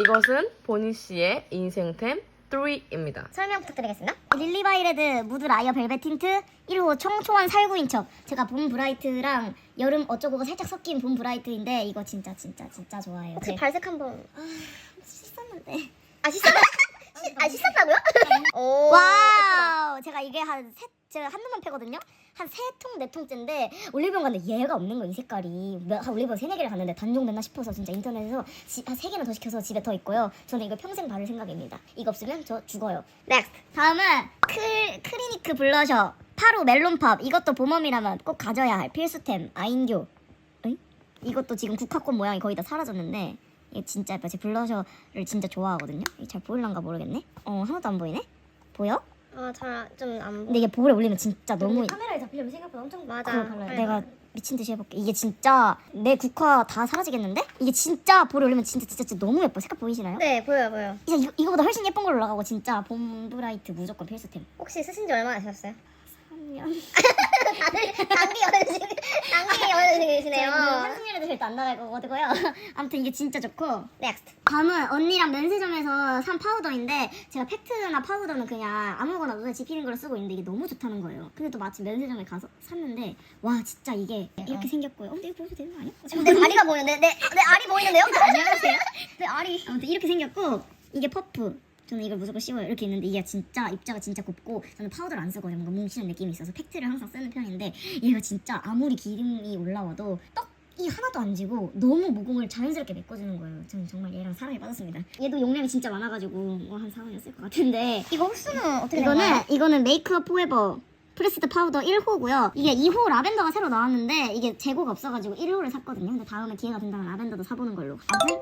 이것은 보니 씨의 인생템 3입니다. 설명 부탁드리겠습니다. 릴리바이레드 무드 라이어 벨벳 틴트 1호 청초한 살구인 척. 제가 봄 브라이트랑 여름 어쩌고가 살짝 섞인 봄 브라이트인데 이거 진짜 진짜 진짜 좋아해요. 혹시 제- 발색 한번 아, 씻었는데. 아 씻었나? 아 씻었다고요? 오 와우. 제가 이게 한 세, 제가 한두번 패거든요. 한 세 통, 네 통째인데 올리브영 갔는데 얘가 없는 거이 색깔이 몇- 한 올리브영 세네 개를 갔는데 단종 됐나 싶어서 진짜 인터넷에서 한 세 개나 더 시켜서 집에 더 있고요. 저는 이거 평생 바를 생각입니다. 이거 없으면 저 죽어요. 넥스트 다음은 클, 클리니크 블러셔 8호 멜론팝 이것도 봄웜이라면 꼭 가져야 할 필수템 아인교 응? 이것도 지금 국화꽃 모양이 거의 다 사라졌는데 이거 진짜 예뻐요 제 블러셔를 진짜 좋아하거든요 잘 보일란가 모르겠네 어 하나도 안 보이네 보여? 아잘좀안 근데 이게 볼에 올리면 진짜 너무 카메라에 잡히려면 생각보다 엄청 맞아 발라요. 내가 미친 듯이 해볼게 이게 진짜 내 국화 다 사라지겠는데? 이게 진짜 볼에 올리면 진짜 진짜, 진짜 너무 예뻐 색깔 보이시나요? 네 보여요 보여 진짜 이거, 이거보다 훨씬 예쁜 걸로 올라가고 진짜 봄 브라이트 무조건 필수템 혹시 쓰신 지 얼마나 되셨어요? 3년 다들 단기 연식 단기 연식이시네요 한승연에도 절대 안 나갈 거거든요. 아무튼 이게 진짜 좋고. 넥스트 다음은 언니랑 면세점에서 산 파우더인데 제가 팩트나 파우더는 그냥 아무거나 눈에 집히는 걸 쓰고 있는데 이게 너무 좋다는 거예요. 근데 또 마침 면세점에 가서 샀는데 와 진짜 이게 이렇게 생겼고요. 어, 근데 이거 보여도 되는 거 아니야? 내 다리가 보이는데 내, 내 알이 보이는데요? 안녕하세요 내 알이 아무튼 이렇게 생겼고 이게 퍼프. 저는 이걸 무조건 씌워요. 이렇게 있는데 이게 진짜 입자가 진짜 곱고 저는 파우더를 안 쓰거든요. 뭔가 뭉치는 느낌이 있어서 팩트를 항상 쓰는 편인데 얘가 진짜 아무리 기름이 올라와도 떡 이 하나도 안 지고 너무 모공을 자연스럽게 메꿔주는 거예요. 저는 정말 얘랑 사랑에 빠졌습니다. 얘도 용량이 진짜 많아가지고 뭐 한 4원이었을 것 같은데 이거 흡수는 어떻게 이거는 되나요? 이거는 메이크업 포에버 프레스드 파우더 1호고요. 이게 2호 라벤더가 새로 나왔는데 이게 재고가 없어가지고 1호를 샀거든요. 근데 다음에 기회가 된다면 라벤더도 사보는 걸로. 아주